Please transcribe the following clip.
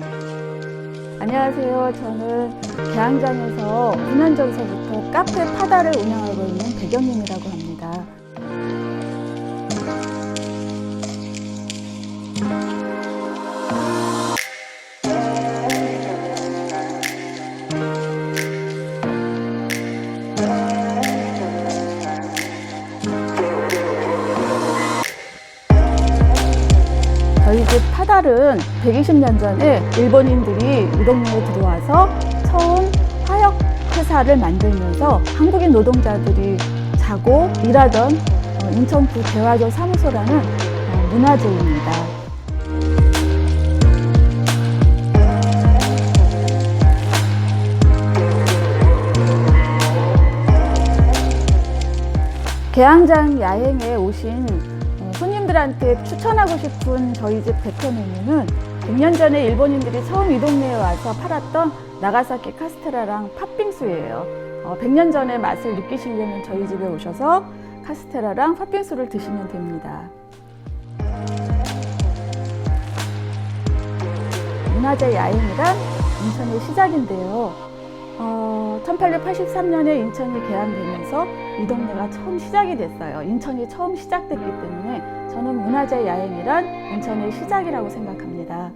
안녕하세요. 저는 계양장에서 9년 전서부터 카페 파다를 운영하고 있는 백영님이라고 합니다. 저희 집 파달은 120년 전에 일본인들이 이 동네에 들어와서 처음 화역 회사를 만들면서 한국인 노동자들이 자고 일하던 어, 인천구 대화조 사무소라는 어, 문화재입니다. 계양장 야행에 오신 어, 손님들한테 추천하고 싶은 저희 집 대표 메뉴는 100년 전에 일본인들이 처음 이 동네에 와서 팔았던 나가사키 카스테라랑 팥빙수예요. 어, 100년 전의 맛을 느끼시려면 저희 집에 오셔서 카스테라랑 팥빙수를 드시면 됩니다. 문화재 야행이란 인천의 시작인데요. 어, 1883년에 인천이 개항되면서 이 동네가 처음 시작이 됐어요. 인천이 처음 시작됐기 때문에 저는 문화재 야행이란 인천의 시작이라고 생각합니다.